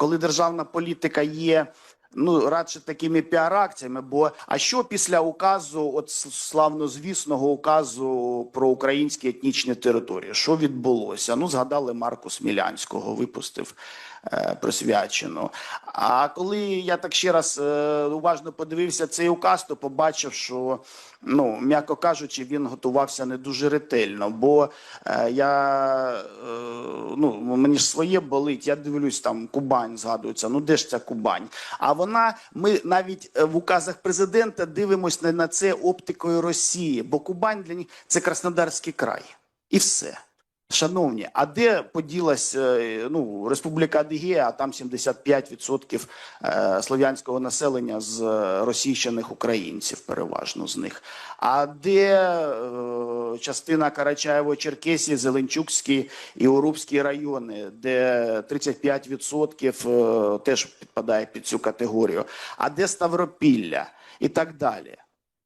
коли державна політика є. Ну, радше такими піар-акціями, бо а що після указу, от с- славнозвісного указу про українські етнічні території? Що відбулося? Ну, згадали Марку Смілянського, випустив е, присвячену. А коли я так ще раз е, уважно подивився цей указ, то побачив, що ну, м'яко кажучи, він готувався не дуже ретельно. Бо е, я е, ну мені ж своє болить. Я дивлюсь, там Кубань згадується. Ну де ж ця Кубань? А вона, ми навіть е, в указах президента дивимося не на це оптикою Росії, бо Кубань для них це Краснодарський край, і все. Шановні, а де поділась е, ну, Республіка Адигея, а там 75% е, слов'янського населення з е, російщених українців, переважно з них. А де частина Карачаєво-Черкесії, Зеленчукський і Урубський райони, де 35% е, теж підпадає під цю категорію. А де Ставропілля і так далі.